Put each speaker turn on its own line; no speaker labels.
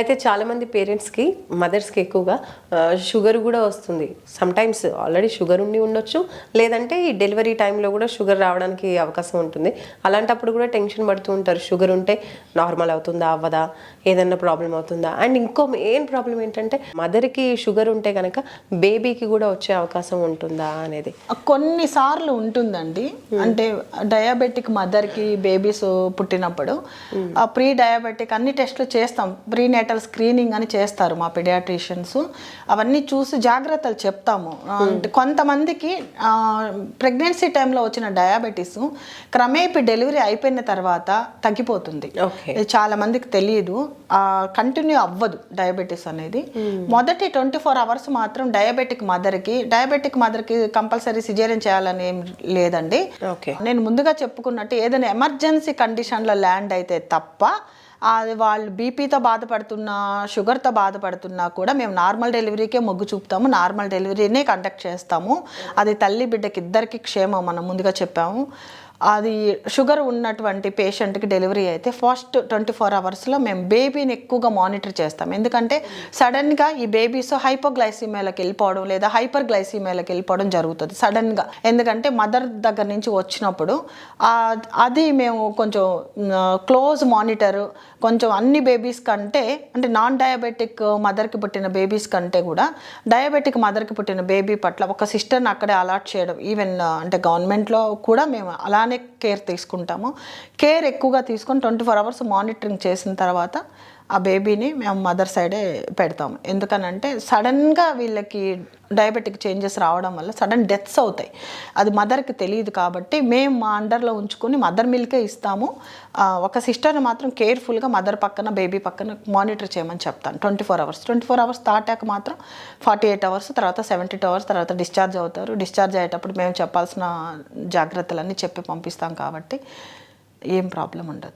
అయితే చాలా మంది పేరెంట్స్కి మదర్స్కి ఎక్కువగా షుగర్ కూడా వస్తుంది. సమ్ టైమ్స్ ఆల్రెడీ షుగర్ ఉండి ఉండొచ్చు. లేదంటే ఈ డెలివరీ టైంలో కూడా షుగర్ రావడానికి అవకాశం ఉంటుంది. అలాంటప్పుడు కూడా టెన్షన్ పడుతూ ఉంటారు. షుగర్ ఉంటే నార్మల్ అవుతుందా అవ్వదా ఏదన్నా ప్రాబ్లం అవుతుందా? అండ్ ఇంకో మెయిన్ ప్రాబ్లం ఏంటంటే మదర్కి షుగర్ ఉంటే కనుక బేబీకి కూడా వచ్చే అవకాశం ఉంటుందా అనేది.
కొన్నిసార్లు ఉంటుందండి. అంటే డయాబెటిక్ మదర్కి బేబీస్ పుట్టినప్పుడు ప్రీ డయాబెటిక్ అన్ని టెస్టులు చేస్తాం. ప్రీ నేటల్ స్క్రీనింగ్ అని చేస్తారు మా పిడియాట్రిషియన్స్ అవన్నీ చూసి జాగ్రత్తలు చెప్తాము. అంటే కొంతమందికి ప్రెగ్నెన్సీ టైంలో వచ్చిన డయాబెటీస్ క్రమేపీ డెలివరీ అయిపోయిన తర్వాత తగ్గిపోతుంది. చాలా మందికి తెలియదు. కంటిన్యూ అవ్వదు డయాబెటీస్ అనేది. మొదటి ట్వంటీ ఫోర్ అవర్స్ మాత్రం డయాబెటిక్ మదర్కి డయాబెటిక్ మదర్కి కంపల్సరీ సిజేరియన్ చేయాలని ఏం లేదండి. నేను ముందుగా చెప్పుకున్నట్టు ఏదైనా ఎమర్జెన్సీ కండిషన్లో ల్యాండ్ అయితే తప్ప వాళ్ళు బీపీతో బాధపడుతున్నా షుగర్తో బాధపడుతున్నా కూడా మేము నార్మల్ డెలివరీకే మొగ్గు చూపుతాము. నార్మల్ డెలివరీనే కండక్ట్ చేస్తాము. అది తల్లి బిడ్డకి ఇద్దరికి క్షేమం మనం ముందుగా చెప్పాము. అది షుగర్ ఉన్నటువంటి పేషెంట్కి డెలివరీ అయితే ఫస్ట్ ట్వంటీ ఫోర్ అవర్స్లో మేము బేబీని ఎక్కువగా మానిటర్ చేస్తాం. ఎందుకంటే సడన్గా ఈ బేబీస్ హైపోగ్లైసీమియాలకు వెళ్ళిపోవడం లేదా హైపర్ గ్లైసీమియాలకు వెళ్ళిపోవడం జరుగుతుంది సడన్గా. ఎందుకంటే మదర్ దగ్గర నుంచి వచ్చినప్పుడు అది మేము కొంచెం క్లోజ్ మానిటర్ కొంచెం అన్ని బేబీస్ కంటే అంటే నాన్ డయాబెటిక్ మదర్కి పుట్టిన బేబీస్ కంటే కూడా డయాబెటిక్ మదర్కి పుట్టిన బేబీ పట్ల ఒక సిస్టర్ని అక్కడే అలాట్ చేయడం ఈవెన్ అంటే గవర్నమెంట్లో కూడా మేము అలా బాగానే కేర్ తీసుకుంటాము. కేర్ ఎక్కువగా తీసుకొని ట్వంటీ ఫోర్ అవర్స్ మానిటరింగ్ చేసిన తర్వాత ఆ బేబీని మేము మదర్ సైడే పెడతాము. ఎందుకనంటే సడన్గా వీళ్ళకి డయాబెటిక్ చేంజెస్ రావడం వల్ల సడన్ డెత్స్ అవుతాయి. అది మదర్కి తెలియదు కాబట్టి మేము మా అండర్లో ఉంచుకొని మదర్ మిల్కే ఇస్తాము. ఒక సిస్టర్ని మాత్రం కేర్ఫుల్గా మదర్ పక్కన బేబీ పక్కన మానిటర్ చేయమని చెప్తాను. Twenty four hours twenty four hours దాటాక మాత్రం ఫార్టీ ఎయిట్ అవర్స్ తర్వాత సెవెంటీ టూ అవర్స్ తర్వాత డిశ్చార్జ్ అవుతారు. డిశ్చార్జ్ అయ్యేటప్పుడు మేము చెప్పాల్సిన జాగ్రత్తలన్నీ చెప్పి పంపిస్తాం కాబట్టి ఏం ప్రాబ్లం ఉండదు.